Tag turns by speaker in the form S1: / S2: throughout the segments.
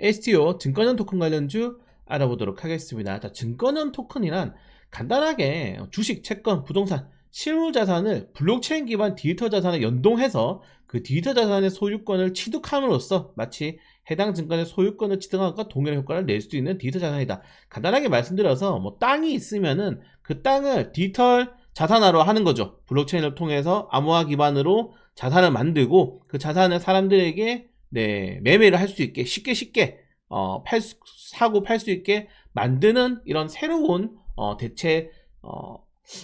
S1: STO 증권형 토큰 관련주 알아보도록 하겠습니다. 자, 증권형 토큰이란 간단하게 주식, 채권, 부동산, 실물 자산을 블록체인 기반 디지털 자산에 연동해서 그 디지털 자산의 소유권을 취득함으로써 마치 해당 증권의 소유권을 취득한 것과 동일한 효과를 낼 수 있는 디지털 자산이다. 간단하게 말씀드려서 뭐 땅이 있으면은 그 땅을 디지털 자산화로 하는 거죠. 블록체인을 통해서 암호화 기반으로 자산을 만들고 그 자산을 사람들에게 네, 매매를 할 수 있게 쉽게 쉽게 어, 팔 수- 사고 팔 수 있게 만드는 이런 새로운 어, 대체 어,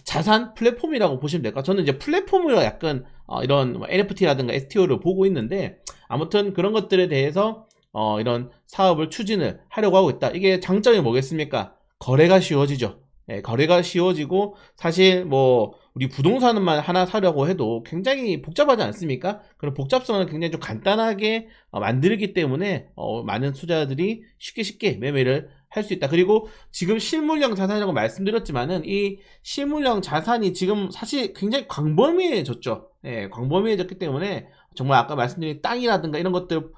S1: 자산 플랫폼이라고 보시면 될까? 저는 이제 플랫폼으로 약간 어, 이런 뭐 NFT라든가 STO를 보고 있는데 아무튼 그런 것들에 대해서 어, 이런 사업을 추진을 하려고 하고 있다. 이게 장점이 뭐겠습니까? 거래가 쉬워지죠. 예, 거래가 쉬워지고 사실 뭐 우리 부동산만 하나 사려고 해도 굉장히 복잡하지 않습니까? 그런 복잡성을 굉장히 좀 간단하게 어, 만들기 때문에 어, 많은 투자자들이 쉽게 쉽게 매매를 할 수 있다. 그리고 지금 실물형 자산이라고 말씀드렸지만은 이 실물형 자산이 지금 사실 굉장히 광범위해졌죠. 예, 광범위해졌기 때문에 정말 아까 말씀드린 땅이라든가 이런 것들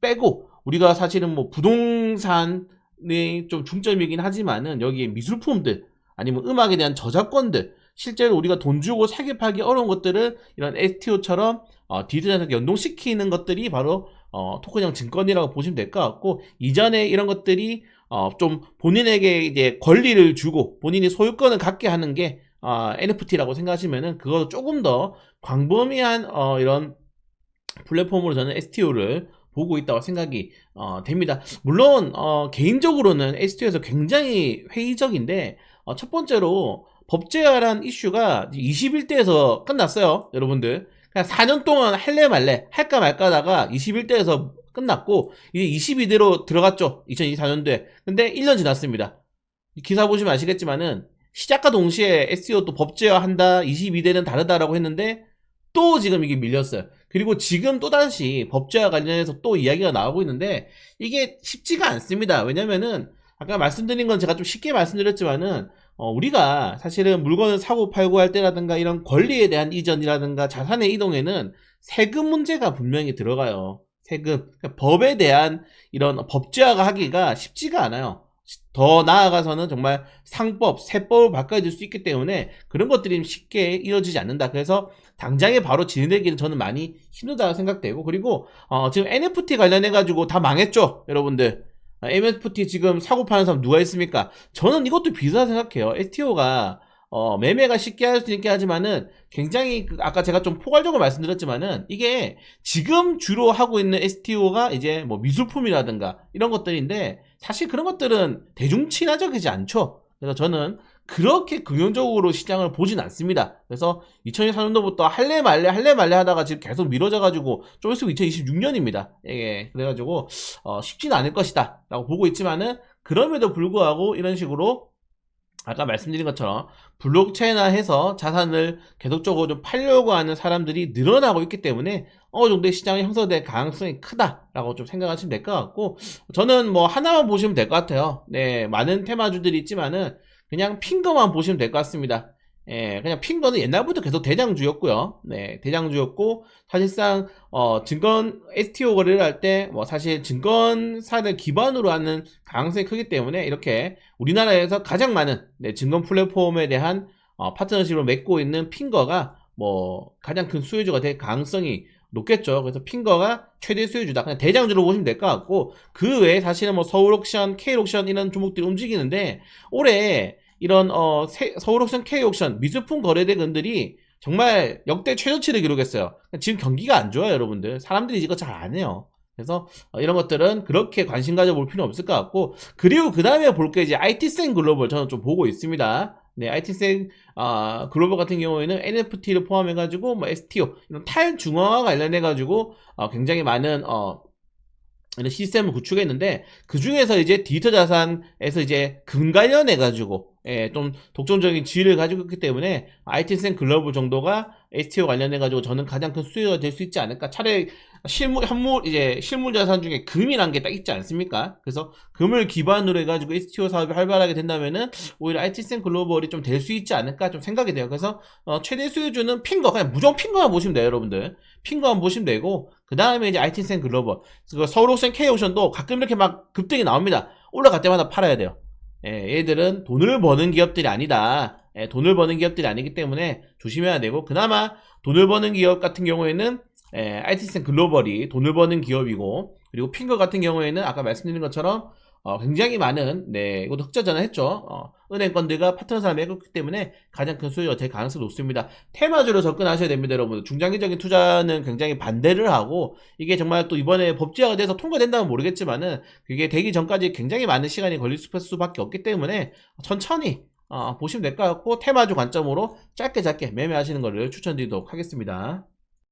S1: 빼고 우리가 사실은 뭐 부동산이 좀 중점이긴 하지만은 여기에 미술품들 아니면 음악에 대한 저작권들 실제로 우리가 돈 주고 사기 팔기 어려운 것들을 이런 STO처럼 어, 디지털에 연동시키는 것들이 바로 어, 토큰형 증권이라고 보시면 될 것 같고 이전에 이런 것들이 어, 좀 본인에게 이제 권리를 주고 본인이 소유권을 갖게 하는 게 어, NFT라고 생각하시면은 그거 조금 더 광범위한 어, 이런 플랫폼으로 저는 STO를 보고 있다고 생각이 어, 됩니다. 물론 어, 개인적으로는 STO에서 굉장히 회의적인데 어, 첫 번째로 법제화란 이슈가 21대에서 끝났어요, 여러분들. 그냥 4년 동안 할래 말래 할까 말까 하다가 21대에서 끝났고 이제 22대로 들어갔죠, 2024년도에. 근데 1년 지났습니다. 이 기사 보시면 아시겠지만은 시작과 동시에 SEO 또 법제화한다, 22대는 다르다라고 했는데 또 지금 이게 밀렸어요. 그리고 지금 또다시 법제화 관련해서 또 이야기가 나오고 있는데 이게 쉽지가 않습니다. 왜냐면은 아까 말씀드린 건 제가 좀 쉽게 말씀드렸지만은 어, 우리가 사실은 물건을 사고 팔고 할 때라든가 이런 권리에 대한 이전이라든가 자산의 이동에는 세금 문제가 분명히 들어가요. 세금. 그러니까 법에 대한 이런 법제화가 하기가 쉽지가 않아요. 더 나아가서는 정말 상법, 세법을 바꿔줄 수 있기 때문에 그런 것들이 쉽게 이루어지지 않는다. 그래서 당장에 바로 진행되기는 저는 많이 힘들다고 생각되고 그리고 어, 지금 NFT 관련해 가지고 다 망했죠, 여러분들. 아, NFT 지금 사고 파는 사람 누가 있습니까? 저는 이것도 비슷하다 생각해요. STO가 어, 매매가 쉽게 할 수 있게 하지만은 굉장히 그 아까 제가 좀 포괄적으로 말씀드렸지만은 이게 지금 주로 하고 있는 STO가 이제 뭐 미술품이라든가 이런 것들인데 사실 그런 것들은 대중 친화적이지 않죠. 그래서 저는 그렇게 긍정적으로 시장을 보진 않습니다. 그래서 2024년도부터 할래 말래 할래 말래 하다가 지금 계속 미뤄져 가지고 좀 있으면 2026년입니다. 예, 그래가지고 어, 쉽지는 않을 것이다 라고 보고 있지만은 그럼에도 불구하고 이런 식으로 아까 말씀드린 것처럼 블록체인화 해서 자산을 계속적으로 좀 팔려고 하는 사람들이 늘어나고 있기 때문에 어느 정도의 시장이 형성될 가능성이 크다라고 좀 생각하시면 될 것 같고 저는 뭐 하나만 보시면 될 것 같아요. 네, 많은 테마주들이 있지만은 그냥 핑거만 보시면 될 것 같습니다. 예, 그냥 핑거는 옛날부터 계속 대장주였고요. 네, 대장주였고 사실상 어, 증권 STO 거래를 할 때 뭐 사실 증권사를 기반으로 하는 가능성이 크기 때문에 이렇게 우리나라에서 가장 많은 네, 증권 플랫폼에 대한 어, 파트너십을 맺고 있는 핑거가 뭐 가장 큰 수혜주가 될 가능성이 높겠죠. 그래서 핑거가 최대 수혜주다. 그냥 대장주로 보시면 될 것 같고 그 외에 사실은 뭐 서울 옥션, K옥션 이런 종목들이 움직이는데 올해 이런 어 세- 서울 옥션, K옥션 미술품 거래대금들이 정말 역대 최저치를 기록했어요. 지금 경기가 안 좋아요, 여러분들. 사람들이 이거 잘 안 해요. 그래서 어, 이런 것들은 그렇게 관심 가져볼 필요는 없을 것 같고 그리고 그 다음에 볼 게 이제 IT센 글로벌 저는 좀 보고 있습니다. 네, IT센 아, 글로벌 같은 경우에는 NFT를 포함해가지고 뭐 STO 이런 탈중앙화 관련해가지고 어, 굉장히 많은 어, 이런 시스템을 구축했는데 그 중에서 이제 디지털 자산에서 이제 금 관련해 가지고 예, 좀 독점적인 지위를 가지고 있기 때문에 IT센 글로벌 정도가 STO 관련해 가지고 저는 가장 큰 수혜가 될 수 있지 않을까. 차라리 실물 현물 이제 실물 자산 중에 금이란 게 딱 있지 않습니까? 그래서 금을 기반으로 해가지고 STO 사업이 활발하게 된다면은 오히려 IT센 글로벌이 좀 될 수 있지 않을까 좀 생각이 돼요. 그래서 어, 최대 수요주는 핑거 그냥 무조건 핑거만 보시면 돼요, 여러분들. 핑거만 보시면 되고 그 다음에 이제 IT센 글로벌 그리고 서울오션 K오션도 가끔 이렇게 막 급등이 나옵니다. 올라갈 때마다 팔아야 돼요. 예, 얘들은 돈을 버는 기업들이 아니다. 예, 돈을 버는 기업들이 아니기 때문에 조심해야 되고 그나마 돈을 버는 기업 같은 경우에는 예, IT센 글로벌이 돈을 버는 기업이고 그리고 핑거 같은 경우에는 아까 말씀드린 것처럼 어, 굉장히 많은 네 이것도 흑자 전환 했죠. 어, 은행권들과 파트너 사람이 해줬기 때문에 가장 큰 수요가 될 가능성이 높습니다. 테마주로 접근하셔야 됩니다, 여러분. 중장기적인 투자는 굉장히 반대를 하고 이게 정말 또 이번에 법제화가 돼서 통과된다면 모르겠지만은 그게 되기 전까지 굉장히 많은 시간이 걸릴 수밖에 없기 때문에 천천히 어, 보시면 될 것 같고 테마주 관점으로 짧게 짧게 매매하시는 것을 추천드리도록 하겠습니다.